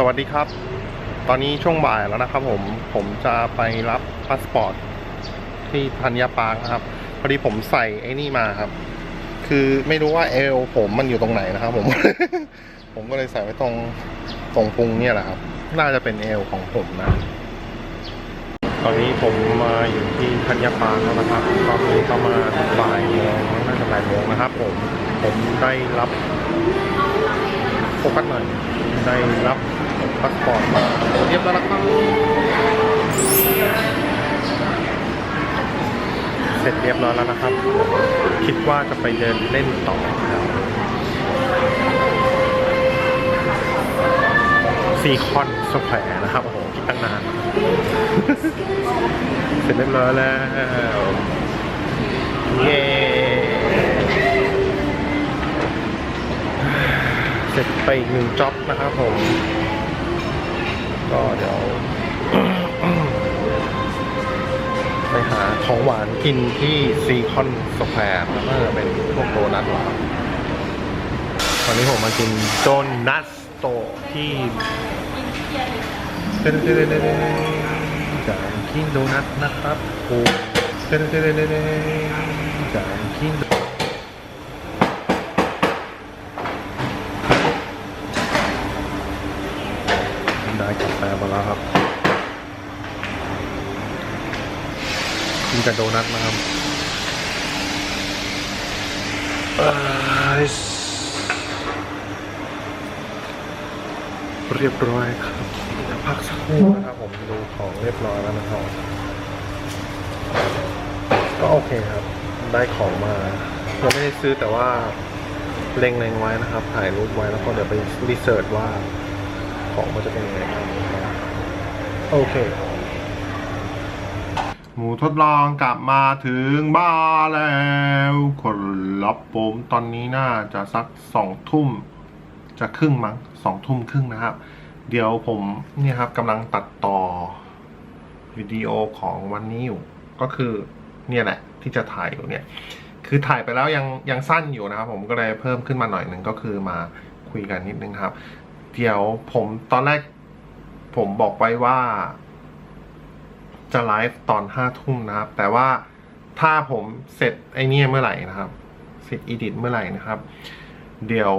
สวัสดีครับ ตอนนี้ช่วงบ่ายแล้วนะครับ ผมผมจะไปรับพาสปอร์ตที่ธัญปาร์คนะครับ พอดีผมใส่ไอ้นี่มาครับ คือไม่รู้ว่าเอวผมมันอยู่ตรงไหนนะครับ ผม ผมก็เลยใส่ไว้ตรงตรงพุงเนี่ยแหละครับ น่าจะเป็นเอวของผมนะ ตอนนี้ผมมาอยู่ที่ธัญปาร์คแล้วนะครับตอนนี้ประมาณบ่ายโมงน่าจะบ่ายโมงนะครับ ผมผมได้รับ ฟกัสหน่อยได้รับพาสปอร์ตมาเรียบร้อยแล้วครับเสร็จเรียบร้อยแล้วนะครับ คิดว่าจะไปเดินเล่นต่อครับซีคอนสแควร์นะครับ โอ้โหตั้งนาน เสร็จเรียบร้อยแล้ว เย้ เสร็จ ไปอีกหนึ่งจ็อบนะครับผม ก็เดี๋ยว ไปหาของหวานกินที่ซีคอนสแควร์แล้วก็เป็นพวกโดนัทหวานวันนี้ผมมากินโดนัทโตที่เต้นเต้นเต้นเต้นจากกินโดนัทนะครับโอ้เต้นเต้นเต้นเต้นจากกิน ได้กาแฟมาแล้วครับกินกับโดนัทนะครับเรียบร้อยครับพักสักครู่นะครับผมดูของเรียบร้อยแล้วนะครับ ก็โอเคครับ ได้ของมายังไม่ได้ซื้อแต่ว่าเล็งๆไว้นะครับ ถ่ายรูปไว้แล้วก็เดี๋ยวไปรีเสิร์ชว่า ของมันจะเป็นยังไงโอเค หมูทดลองกลับมาถึงบ้านแล้วคนรับผมตอนนี้น่าจะสักสองทุ่มจะครึ่งมั้งสองทุ่มครึ่งนะครับ เดี๋ยวผมเนี่ยครับกำลังตัดต่อวิดีโอของวันนี้อยู่ ก็คือเนี่ยแหละที่จะถ่ายอยู่เนี่ย คือถ่ายไปแล้วยังยังสั้นอยู่นะครับ ผมก็เลยเพิ่มขึ้นมาหน่อยหนึ่งก็คือมาคุยกันนิดนึงครับ เดี๋ยวผมตอนแรกผมบอกไว้ว่า จะไลฟ์ตอนห้าทุ่มนะครับ แต่ว่าถ้าผมเสร็จไอเนี่ยเมื่อไหร่นะครับ เสร็จอีดิทเมื่อไหร่นะครับ เดี๋ยว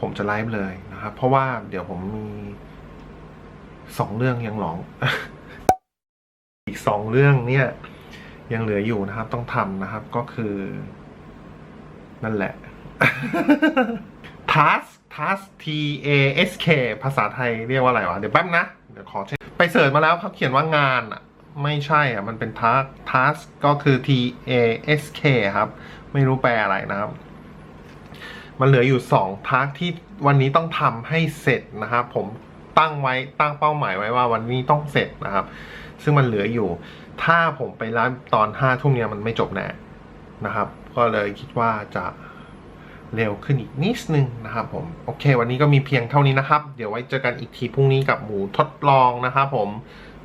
ผมจะไลฟ์เลยนะครับ เพราะว่าเดี๋ยวผมมีสองเรื่องยังหลองอีกสองเรื่องเนี่ยยังเหลืออยู่นะครับ ต้องทำนะครับก็คือ นั่นแหละ task task t a s k ภาษาไทยเรียกว่าอะไรวะ เดี๋ยวแป๊บนะ เดี๋ยวขอเช็คไปเสิร์ชมาแล้วเขาเขียนว่างานอะไม่ใช่อะ มันเป็น task task ก็คือ t a s k ครับ ไม่รู้แปลอะไรนะครับ มันเหลืออยู่สองทาร์กที่วันนี้ต้องทำให้เสร็จนะครับผมตั้งไว้ตั้งเป้าหมายไว้ว่าวันนี้ต้องเสร็จนะครับ ซึ่งมันเหลืออยู่ ถ้าผมไปร้านตอนห้าทุ่มเนี่ยมันไม่จบแน่นะครับ ก็เลยคิดว่าจะ เร็วขึ้นอีกนิดนึงนะครับผมโอเค วันนี้ก็มีเพียงเท่านี้นะครับ เดี๋ยวไว้เจอกันอีกทีพรุ่งนี้กับหมูทดลองนะครับผม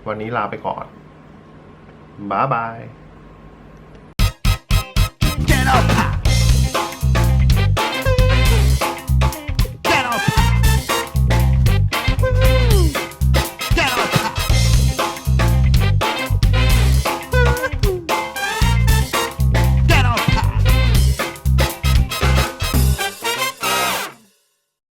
วันนี้ลาไปก่อนบ๊ายบาย Get up!